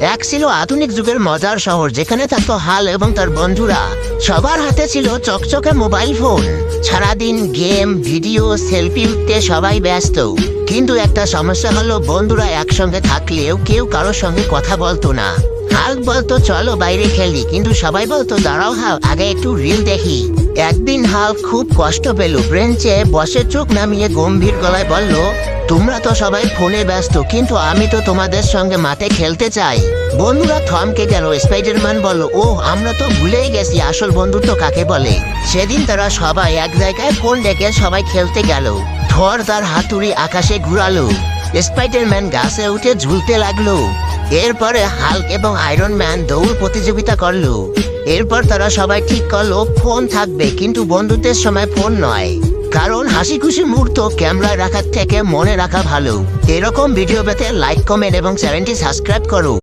এক ছিল আধুনিক যুগের মজার শহর, যেখানে থাকতো হাল এবং তার বন্ধুরা। সবার হাতে ছিল চকচকে মোবাইল ফোন। সারাদিন গেম, ভিডিও, সেলফি উঠতে সবাই ব্যস্ত। কিন্তু একটা সমস্যা হলো, বন্ধুরা একসঙ্গে থাকলেও কেউ কারোর সঙ্গে কথা বলতো না। হাল বলতো, চলো বাইরে খেলি। কিন্তু সবাই বলতো, দাঁড়াও হাল, আগে একটু রিল দেখি। একদিন হাল খুব কষ্ট পেল। ব্রেঞ্চে বসে চোখ নামিয়ে গম্ভীর গলায় বলল, তোমরা তো সবাই ফোনে ব্যস্ত, কিন্তু আমি তো তোমাদের সঙ্গে মাঠে খেলতে চাই। বন্ধুরা থমকে গেল। স্পাইডারম্যান বলল ও আমরা তো ভুলেই গেছি, আসল বন্ধুত্ব কাকে বলে? সেদিন তারা সবাই এক জায়গায় ফোন ডেকে সবাই খেলতে গেল। থর তার হাতুড়ি আকাশে ঘুরালো। স্পাইডারম্যান গাছে উঠে ঝুলতে লাগল। এরপরে হাল্ক এবং আয়রন ম্যান দৌড় প্রতিযোগিতা করল। এরপর তারা সবাই ঠিক করল, ফোন থাকবে, কিন্তু বন্ধুত্বের সময় ফোন নয়। কারণ হাসি খুশি মুহূর্ত ক্যামেরায় রাখার থেকে মনে রাখা ভালো। এরকম ভিডিও পেতে লাইক কমেন্ট এবং চ্যানেলটি সাবস্ক্রাইব করো।